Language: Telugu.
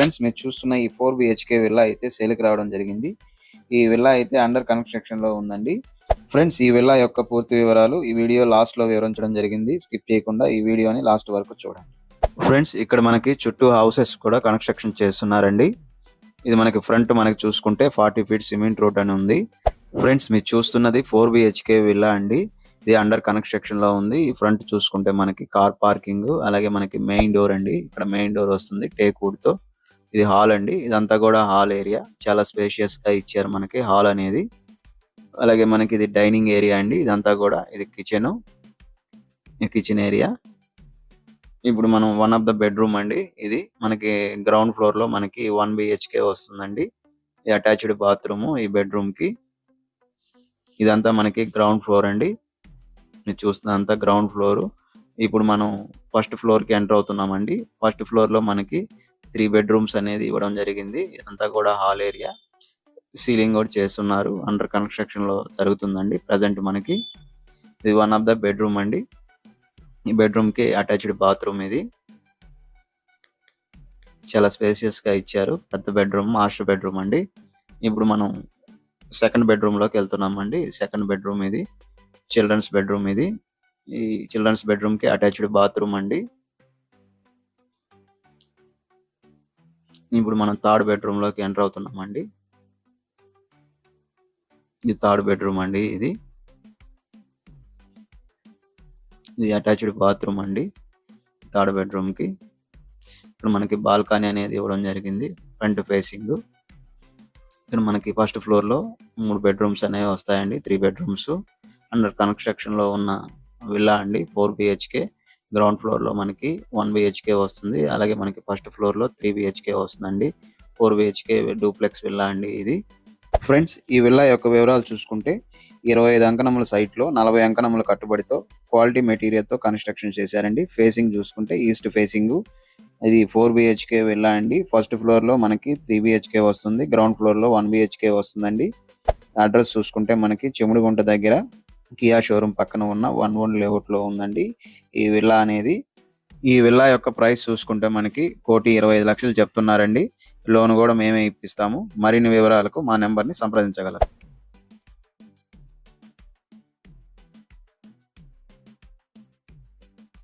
ఫ్రెండ్స్ మీరు చూస్తున్న ఈ ఫోర్ బిహెచ్కే విల్లా అయితే సేల్కి రావడం జరిగింది. ఈ విల్లా అయితే అండర్ కన్స్ట్రక్షన్లో ఉందండి. ఫ్రెండ్స్ ఈ విల్లా యొక్క పూర్తి వివరాలు ఈ వీడియో లాస్ట్లో వివరించడం జరిగింది. స్కిప్ చేయకుండా ఈ వీడియోని లాస్ట్ వరకు చూడండి. ఫ్రెండ్స్ ఇక్కడ మనకి చుట్టూ హౌసెస్ కూడా కన్స్ట్రక్షన్ చేస్తున్నారండి. ఇది మనకి ఫ్రంట్ మనకి చూసుకుంటే ఫార్టీ ఫీట్ సిమెంట్ రోడ్ అని ఉంది. ఫ్రెండ్స్ మీరు చూస్తున్నది ఫోర్ బిహెచ్కే విల్లా అండి. ఇది అండర్ కన్స్ట్రక్షన్లో ఉంది. ఈ ఫ్రంట్ చూసుకుంటే మనకి కార్ పార్కింగ్ అలాగే మనకి మెయిన్ డోర్ అండి. ఇక్కడ మెయిన్ డోర్ వస్తుంది టేక్ వుడ్తో. ఇది హాల్ అండి. ఇదంతా కూడా హాల్ ఏరియా. చాలా స్పేషియస్గా ఇచ్చారు మనకి హాల్ అనేది. అలాగే మనకి ఇది డైనింగ్ ఏరియా అండి. ఇదంతా కూడా ఇది కిచెన్ కిచెన్ ఏరియా ఇప్పుడు మనం వన్ ఆఫ్ ద బెడ్రూమ్ అండి. ఇది మనకి గ్రౌండ్ ఫ్లోర్లో మనకి వన్ బిహెచ్కే వస్తుందండి. ఈ అటాచ్డ్ బాత్రూమ్ ఈ బెడ్రూమ్కి. ఇదంతా మనకి గ్రౌండ్ ఫ్లోర్ అండి. మీరు చూస్తున్నంత గ్రౌండ్ ఫ్లోర్ ఇప్పుడు మనం ఫస్ట్ ఫ్లోర్కి ఎంటర్ అవుతున్నామండి. ఫస్ట్ ఫ్లోర్లో మనకి త్రీ బెడ్రూమ్స్ అనేది ఇవ్వడం జరిగింది. ఇదంతా కూడా హాల్ ఏరియా. సీలింగ్ కూడా చేస్తున్నారు. అండర్ కన్స్ట్రక్షన్లో జరుగుతుందండి. ప్రజెంట్ మనకి ఇది వన్ ఆఫ్ ద బెడ్రూమ్ అండి. ఈ బెడ్రూమ్కి అటాచ్డ్ బాత్రూమ్ ఇది. చాలా స్పేసియస్గా ఇచ్చారు. పెద్ద బెడ్రూమ్ మాస్టర్ బెడ్రూమ్ అండి. ఇప్పుడు మనం సెకండ్ బెడ్రూమ్లోకి వెళ్తున్నాం అండి సెకండ్ బెడ్రూమ్ ఇది. చిల్డ్రన్స్ బెడ్రూమ్ ఇది. ఈ చిల్డ్రన్స్ బెడ్రూమ్కి అటాచ్డ్ బాత్రూమ్ అండి. ఇప్పుడు మనం థర్డ్ బెడ్రూమ్లోకి ఎంటర్ అవుతున్నాం అండి ఇది థర్డ్ బెడ్రూమ్ అండి ఇది. ఇది అటాచ్డ్ బాత్రూమ్ అండి థర్డ్ బెడ్రూమ్కి ఇక్కడ మనకి బాల్కనీ అనేది ఇవ్వడం జరిగింది ఫ్రంట్ ఫేసింగ్. ఇక్కడ మనకి ఫస్ట్ ఫ్లోర్లో మూడు బెడ్రూమ్స్ అనేవి వస్తాయండి త్రీ బెడ్రూమ్స్. అండర్ కన్స్ట్రక్షన్లో ఉన్న విల్లా అండి ఫోర్ బిహెచ్కే గ్రౌండ్ ఫ్లోర్లో మనకి వన్ బిహెచ్కే వస్తుంది. అలాగే మనకి ఫస్ట్ ఫ్లోర్లో త్రీ బిహెచ్కే వస్తుందండి. ఫోర్ బిహెచ్కే డూప్లెక్స్ విల్లా అండి ఇది. ఫ్రెండ్స్ ఈ విల్లా యొక్క వివరాలు చూసుకుంటే ఇరవై ఐదు అంకణముల సైట్లో నలభై అంకణముల కట్టుబడితో క్వాలిటీ మెటీరియల్తో కన్స్ట్రక్షన్ చేశారండి. ఫేసింగ్ చూసుకుంటే ఈస్ట్ ఫేసింగ్. ఇది ఫోర్ బిహెచ్కే విల్లా అండి. ఫస్ట్ ఫ్లోర్లో మనకి త్రీ బిహెచ్కే వస్తుంది. గ్రౌండ్ ఫ్లోర్లో వన్ బిహెచ్కే వస్తుందండి. అడ్రస్ చూసుకుంటే మనకి చెముడుగుంట దగ్గర కియా షోరూమ్ పక్కన ఉన్న వన్ వన్ లేఅవుట్లో ఉందండి. ఈ విల్లా అనేది ఈ విల్లా యొక్క ప్రైస్ చూసుకుంటే మనకి కోటి ఇరవై ఐదు లక్షలు చెప్తున్నారండి. లోన్ కూడా మేమే ఇప్పిస్తాము. మరిన్ని వివరాలకు మా నెంబర్ని సంప్రదించగలరు.